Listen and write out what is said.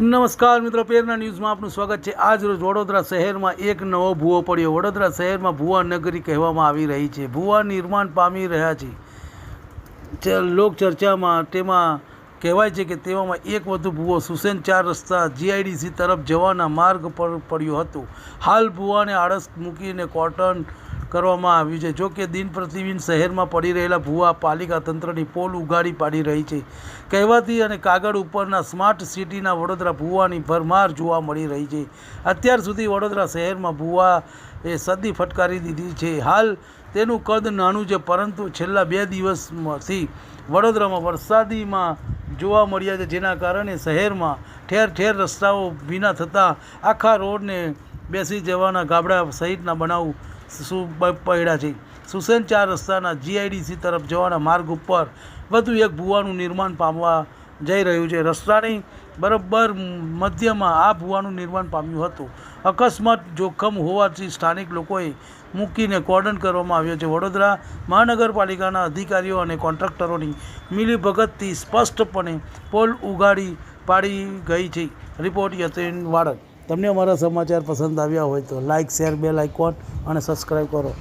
નમસ્કાર મિત્રો પેરના ન્યૂઝમાં આપનું સ્વાગત છે. આજ રોજ વડોદરા શહેરમાં એક નવો ભૂવો પડ્યો. વડોદરા શહેરમાં ભૂવા નગરી કહેવામાં આવી રહી છે. ભૂવા નિર્માણ પામી રહ્યા છે. લોક ચર્ચામાં તેમાં કહેવાય છે કે તેવામાં એક વધુ ભૂવો સુસેન ચાર રસ્તા જીઆઈડીસી તરફ જવાના માર્ગ પર પડ્યો હતો. હાલ ભૂવાને આળસ મૂકીને કોટન કરવામાં આવ્યું છે. જો કે દિન પ્રતિદિન શહેરમાં પડી રહેલા ભૂવા પાલિકા તંત્રની પોલ ઉગાડી પાડી રહી છે. કહેવાતી અને કાગળ ઉપરના સ્માર્ટ સિટીના વડોદરા ભૂવાની ભરમાર જોવા મળી રહી છે. અત્યાર સુધી વડોદરા શહેરમાં ભૂવા એ સદી ફટકારી દીધી છે. હાલ તેનું કદ નાનું છે, પરંતુ છેલ્લા બે દિવસમાંથી વડોદરામાં વરસાદીમાં જોવા મળ્યા છે, જેના કારણે શહેરમાં ઠેર ઠેર રસ્તાઓ ભીના થતાં આખા રોડને બેસી જવાના ગાબડા સહિતના બનાવ શું પડ્યા છે? સુસેન ચાર રસ્તાના જીઆઈડીસી તરફ જવાના માર્ગ ઉપર વધુ એક ભૂવાનું નિર્માણ પામવા જઈ રહ્યું છે. રસ્તાની બરોબર મધ્યમાં આ ભૂવાનું નિર્માણ પામ્યું હતું. અકસ્માત જોખમ હોવાથી સ્થાનિક લોકોએ મૂકીને કોર્ડન કરવામાં આવ્યો છે. વડોદરા મહાનગરપાલિકાના અધિકારીઓ અને કોન્ટ્રાક્ટરોની મિલીભગતથી સ્પષ્ટપણે પોલ ઉગાડી પાડી ગઈ છે. રિપોર્ટ યતિન વાડક તમને અમારા સમાચાર પસંદ આવ્યા હોય તો લાઇક શેર બેલ આઇકોન અને સબસ્ક્રાઈબ કરો.